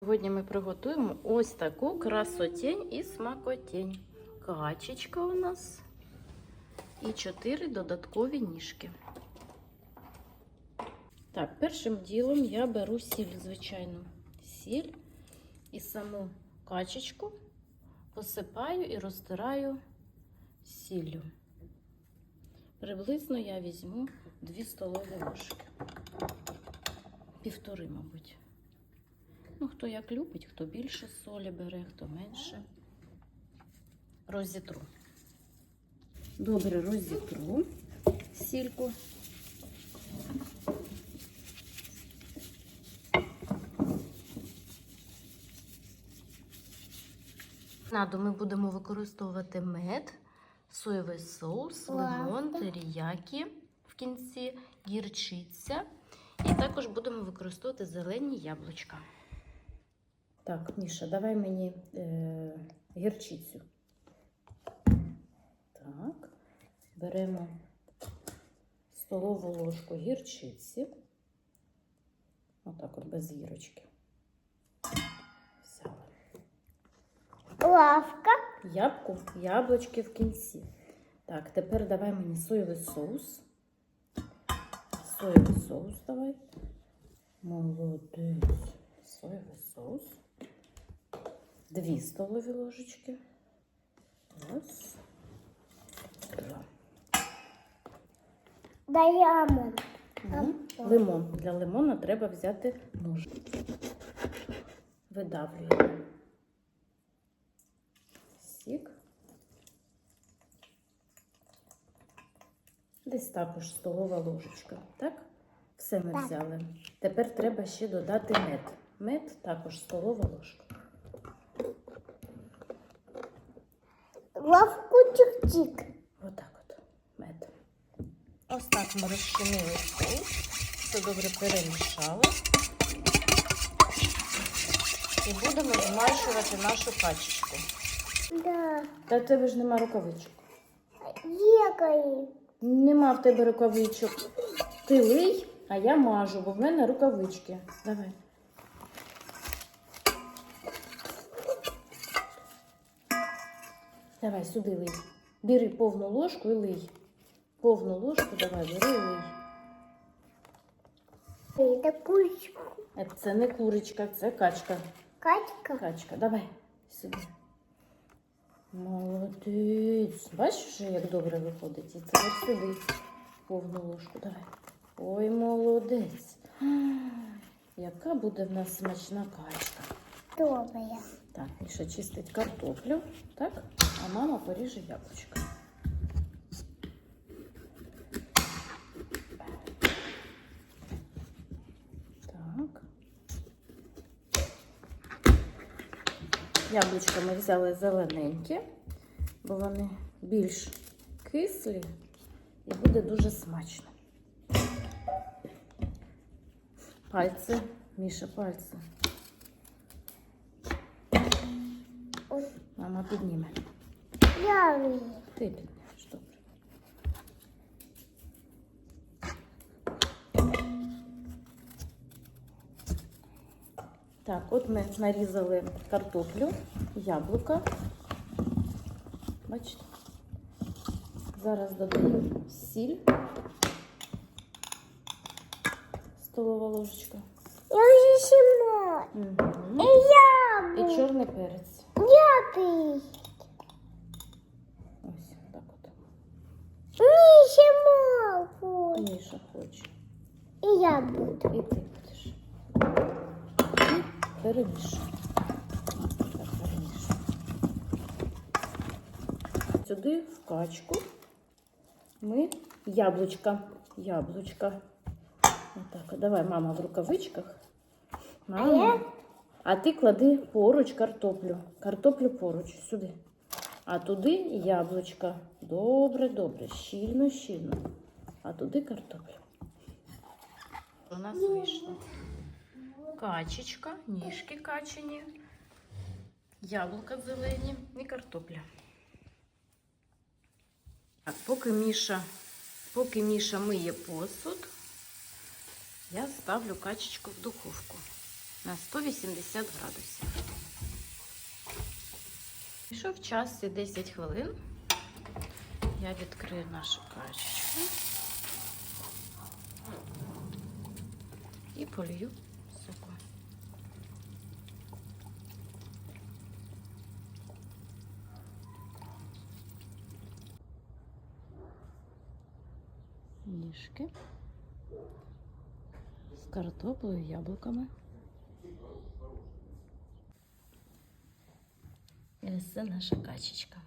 Сьогодні ми приготуємо ось таку красотень і смакотень. Качечка у нас і чотири додаткові ніжки. Так, першим ділом я беру сіль, звичайно, сіль і саму качечку посипаю і розтираю сіллю. Приблизно я візьму 2 столові ложки. Півтори, мабуть. Ну, хто як любить, хто більше солі бере, хто менше. Розітру. Добре розітру сільку. Наду ми будемо використовувати мед, соєвий соус, лимон, теріякі в кінці, гірчиця. І також будемо використовувати зелені яблучка. Так, Міша, давай мені е, гірчицю. Так, беремо столову ложку гірчиці. Отак от без гірочки. Взяла. Лавка. Ябку, яблучки в кінці. Так, тепер давай мені соєвий соус. Соєвий соус давай. Молодець. Соєвий соус. Дві столові ложечки. Раз. Два. Даємо. Лимон. Для лимона треба взяти нож. Видавлюємо. Сік. Десь також столова ложечка. Так? Все ми Так. взяли. Тепер треба ще додати мед. Мед також столова ложка. Лавку чик-чик. Отак от. Мед. Ось так ми розчинили соус. Все добре перемішали. І будемо змащувати нашу качечку. Да. Та в тебе ж нема рукавичок. Єкає. Нема в тебе рукавичок. Ти лий, а я мажу, бо в мене рукавички. Давай. Давай сюди лий. Бери повну ложку і лий. Повну ложку давай, бери і лий. Це кучку. Е, Це не курочка, це качка. Качка. Качка, давай сюди. Молодець. Бачиш, вже, як добре виходить. І це сюди. Повну ложку. Давай. Ой, молодець. Яка буде в нас смачна качка. Добре. Так, Міша чистить картоплю, так? А мама поріже яблучко. Так. Яблучка ми взяли зелененькі, бо вони більш кислі і буде дуже смачно. Пальці, Міша, пальці. Ой, Мама підніме. Я вмію. Ти піднімеш, добре. Так, от ми нарізали картоплю, яблука. Бачите? Зараз додаємо сіль. Столова ложечка. Міша хоче. І я буду. І ти будеш. І перемішуй. Сюди в качку ми яблучка. Яблучка. Отак. Давай, мама, в рукавичках. Мама. А ти клади поруч картоплю. Картоплю поруч сюди. А туди яблучка. Добре, добре. Щільно, щільно. А туди картоплю. У нас вийшло качечка, ніжки качені, яблука зелені і картопля. Так, поки Міша, поки Міша миє посуд, я ставлю качечку в духовку на 180 градусів. Пішов час і 10 хвилин. Я відкрию нашу кашечку і полью соком. Ніжки з картоплею, яблуками. Це наша качечка.